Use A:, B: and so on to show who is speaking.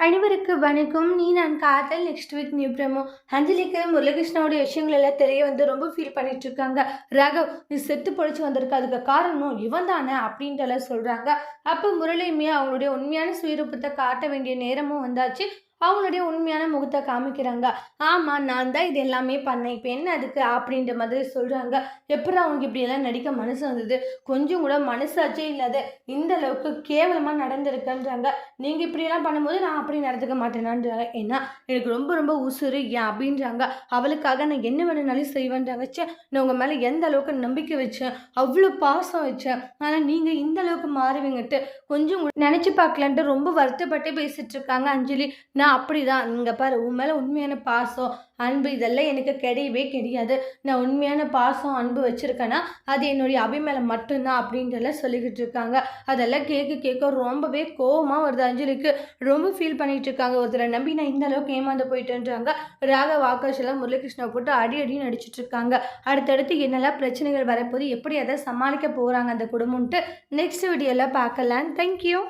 A: அனைவருக்கு வணக்கம். நீ நான் காதல் நெக்ஸ்ட் வீக் நியூ பிரமோ அஞ்சலிக்கு முரளிகிருஷ்ணாவுடைய விஷயங்கள் எல்லாம் தெரிய வந்து ரொம்ப ஃபீல் பண்ணிட்டு இருக்காங்க. ராகவ் நீ செத்து பொழிச்சு வந்திருக்க அதுக்கு காரணம் இவன் தானே அப்படின்ட்டு எல்லாம் சொல்கிறாங்க அப்போ முரளியுமே அவங்களுடைய உண்மையான சுயரூபத்தை காட்ட வேண்டிய நேரமும் வந்தாச்சு. அவங்களுடைய உண்மையான முகத்தை காமிக்கிறாங்க. ஆமாம் நான் தான் இது எல்லாமே பண்ணேன். இப்போ என்ன அதுக்கு அப்படின்ற மாதிரி சொல்கிறாங்க எப்படி அவங்களுக்கு இப்படியெல்லாம் நடிக்க மனசு வந்தது? கொஞ்சம் கூட மனசாச்சே இல்லாத இந்த அளவுக்கு கேவலமாக நடந்திருக்குன்றாங்க. நீங்கள் இப்படியெல்லாம் பண்ணும்போது நான் அப்படி நடந்துக்க மாட்டேனான்றாங்க. ஏன்னா எனக்கு ரொம்ப ரொம்ப உசுறு ஏன் அப்படின்றாங்க. அவளுக்காக நான் என்ன வேணும்னாலும் செய்வேன்றாங்க. ச்சே நான் உங்கள் மேலே எந்த அளவுக்கு நம்பிக்கை வச்சேன்? அவ்வளோ பாசம் வச்சேன். ஆனால் நீங்கள் இந்த அளவுக்கு மாறுவீங்கட்டு கொஞ்சம் கூட நினச்சி பார்க்கலான்ட்டு ரொம்ப வருத்தப்பட்டு பேசிகிட்ருக்காங்க இருக்காங்க அஞ்சலி. நான் அப்படிதான். இங்கே பாரு உன் மேலே உண்மையான பாசம் அன்பு இதெல்லாம் எனக்கு கிடையவே கிடையாது. நான் உண்மையான பாசம் அன்பு வச்சுருக்கேன்னா அது என்னுடைய அபிமேலம் மட்டும்தான் அப்படின்றலாம் சொல்லிக்கிட்டு இருக்காங்க. அதெல்லாம் கேட்க கேட்க ரொம்பவே கோவமாக வருது அஞ்சலிக்கு. ரொம்ப ஃபீல் பண்ணிகிட்டு இருக்காங்க ஒருத்தரை நம்பி நான் இந்த அளவுக்கு ஏமாந்து போயிட்டேன்றாங்க. ராக ஆகாஷ் எல்லாம் முரளிகிருஷ்ணா போட்டு அடி அடி நடிச்சிட்டு இருக்காங்க. அடுத்தடுத்து என்னெல்லாம் பிரச்சனைகள் வரப்போது எப்படி அதை சமாளிக்க போகிறாங்க அந்த குடும்பம்ட்டு நெக்ஸ்ட் வீடியோவில் பார்க்கலாம். தேங்க்யூ